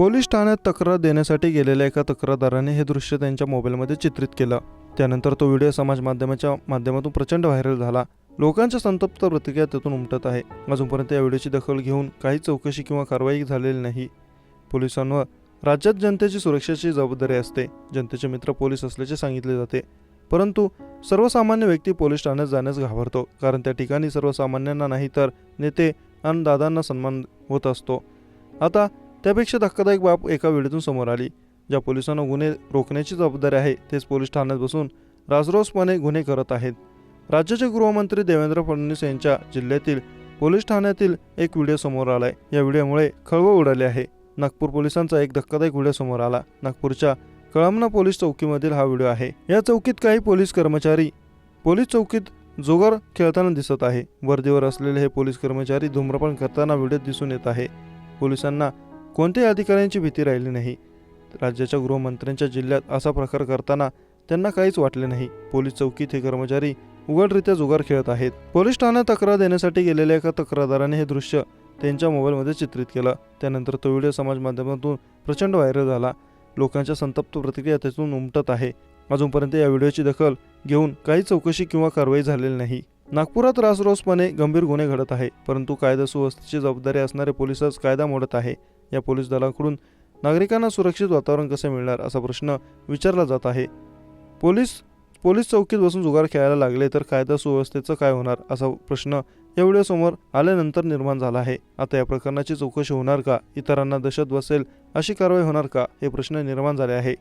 Police ठाण्यात तक्रार देण्यासाठी गेलेल्या एका तक्रारदाराने हे दृश्य त्यांच्या मोबाईलमध्ये चित्रित केलं. त्यानंतर तो व्हिडिओ समाज माध्यमाच्या माध्यमातून प्रचंड व्हायरल झाला. लोकांच्या संतप्त प्रतिक्रिया त्यातून उमटत आहे. अजूनपर्यंत या व्हिडिओची दखल घेऊन काही चौकशी किंवा कारवाई झालेली नाही. पोलिसांवर राज्यात जनतेची सुरक्षेची जबाबदारी असते. जनतेचे मित्र पोलीस असल्याचे सांगितले जाते. परंतु सर्वसामान्य व्यक्ती पोलीस ठाण्यात जाण्यास घाबरतो. कारण त्या ठिकाणी सर्वसामान्यांना नाही तर नेते आणि दादांना सन्मान होत असतो. आता त्यापेक्षा धक्कादायक बाब एका वेळेतून समोर आली. ज्या पोलिसांना गुन्हे रोखण्याची जबाबदारी आहे तेच पोलीस ठाण्यात बसून राजरोसपणे गुन्हे करत आहेत. राज्याचे गृहमंत्री देवेंद्र फडणवीस यांच्या जिल्ह्यातील पोलीस ठाण्यातील एक व्हिडिओ समोर आलाय. या व्हिडिओमुळे खळबळ उडाली आहे. नागपूर पोलिसांचा एक धक्कादायक व्हिडिओ समोर आला. नागपूरच्या कळमना पोलीस चौकीमधील हा व्हिडिओ आहे. या चौकीत काही पोलीस कर्मचारी पोलीस चौकीत जोगार खेळताना दिसत आहे. वर्दीवर असलेले हे पोलीस कर्मचारी धूम्रपान करताना व्हिडिओत दिसून येत आहे. पोलिसांना कोणत्याही अधिकाऱ्यांची भीती राहिली नाही. राज्याच्या गृहमंत्र्यांच्या जिल्ह्यात असा प्रकार करताना त्यांना काहीच वाटले नाही. पोलीस चौकीत हे कर्मचारी उघडरित्या जुगार खेळत आहेत. पोलीस ठाण्यात तक्रार देण्यासाठी गेलेल्या एका तक्रारदाराने हे दृश्य त्यांच्या मोबाईलमध्ये चित्रित केलं. त्यानंतर तो व्हिडिओ समाज माध्यमातून प्रचंड व्हायरल झाला. लोकांच्या संतप्त प्रतिक्रिया त्यातून उमटत आहे. अजूनपर्यंत या व्हिडिओची दखल घेऊन काही चौकशी किंवा कारवाई झालेली नाही. नागपुरात रासरोसपणे गंभीर गुन्हे घडत आहे परंतु कायदा सुव्यवस्थेची जबाबदारी असणारे पोलिसच कायदा मोडत आहे. या पोलीस दलाकडून नागरिकांना सुरक्षित वातावरण कसे मिळणार असा प्रश्न विचारला जात आहे. पोलीस पोलीस चौकीत बसून जुगार खेळायला लागले तर कायदा सुव्यवस्थेचं काय होणार असा प्रश्न या व्हिडिओसमोर आल्यानंतर निर्माण झाला आहे. आता या प्रकरणाची चौकशी होणार का? इतरांना दहशत बसेल अशी कारवाई होणार का? हे प्रश्न निर्माण झाले आहे.